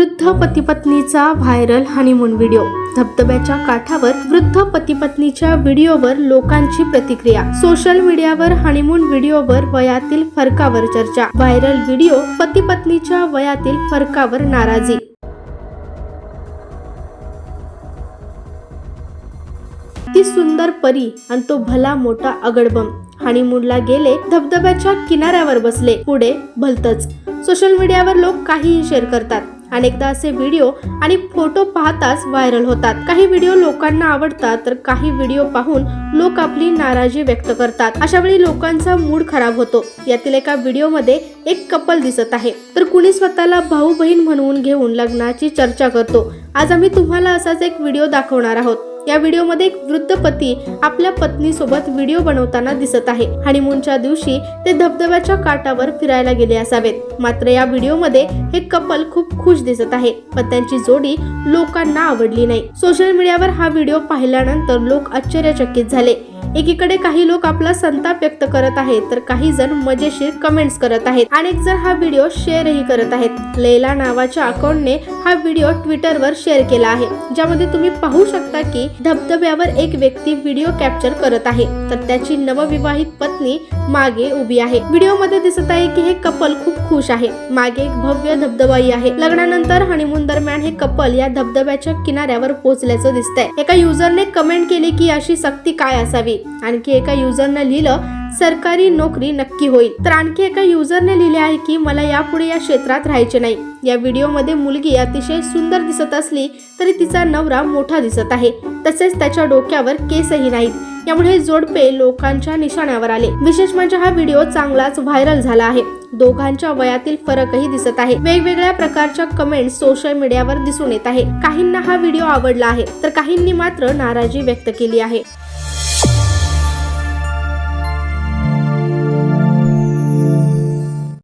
वृद्ध पतीपत्नीचा viral honeymoon video धबधब्याच्या काठावर वृद्ध पतीपत्नीच्या व्हिडिओवर लोकांची प्रतिक्रिया. सोशल मीडियावर हनीमून व्हिडिओवर वयातील फरकावर चर्चा. व्हायरल व्हिडिओ पतीपत्नीच्या वयातील फरकावर नाराजी. ती सुंदर परी आणि तो भला मोठा अगडबम हनीमूनला गेले धबधब्याच्या किनाऱ्यावर बसले. पुढे भलतच. सोशल मीडियावर लोक काहीही शेअर करतात. अनेकदा असे व्हिडिओ आणि फोटो पाहताच व्हायरल होतात. काही व्हिडिओ लोकांना आवडतात तर काही व्हिडिओ पाहून लोक आपली नाराजी व्यक्त करतात. अशा वेळी लोकांचा मूड खराब होतो. यातील एका व्हिडिओमध्ये एक कपल दिसत आहे. तर कुणी स्वतःला भाऊ बहीण म्हणून घेऊन लग्नाची चर्चा करतो. आज आम्ही तुम्हाला असाच एक व्हिडिओ दाखवणार आहोत. या व्हिडिओमध्ये एक वृद्ध पती आपल्या पत्नी सोबत व्हिडिओ बनवताना दिसत आहे. हनीमूनच्या दिवशी ते धबधब्याच्या काठावर फिरायला गेले असावेत. मात्र या व्हिडिओमध्ये हे कपल खूप खुश दिसत आहे पण त्यांची जोडी लोकांना आवडली नाही. सोशल मीडियावर हा व्हिडिओ पाहिल्यानंतर लोक आश्चर्यचकित झाले. एकीकडे काही लोक आपला संताप व्यक्त करत आहेत तर काही जण मजेशीर कमेंट्स करत आहेत. अनेक जण हा व्हिडिओ शेअरही करत आहेत. लैला नावाच्या अकाउंटने हा व्हिडिओ ट्विटरवर शेअर केला आहे ज्यामध्ये तुम्ही पाहू शकता की धबधब्यावर एक व्यक्ती व्हिडिओ कॅप्चर करत आहे तर त्याची नवविवाहित पत्नी मागे उभी आहे. व्हिडिओमध्ये दिसत आहे की हे कपल खूप खुश आहे. मागे एक भव्य धबधबाई आहे. लग्नानंतर हनीमून दरम्यान हे कपल या धबधब्याच्या किनाऱ्यावर पोहोचल्याचं दिसतंय. एका युजरने कमेंट केली की अशी सक्ती काय असावी? आणखी एका युजरनं लिहिलं सरकारी नोकरी नक्की होईल. तर आणखी एका युजरने लिहिले आहे की मला यापुढे या क्षेत्रात राहायचे नाही. या व्हिडिओमध्ये मुलगी अतिशय सुंदर दिसत असली तरी तिचा नवरा मोठा दिसत आहे. तसेच त्याच्या डोक्यावर केसही नाहीत. यामुळे हे जोडपे लोकांच्या निशाण्यावर आले. विशेष म्हणजे हा व्हिडिओ चांगलाच व्हायरल झाला आहे. दोघांच्या वयातील फरकही दिसत आहे. वेगवेगळ्या प्रकारच्या कमेंट सोशल मीडियावर दिसून येत आहे. काहींना हा व्हिडिओ आवडला आहे. तर काहींनी मात्र नाराजी व्यक्त केली आहे.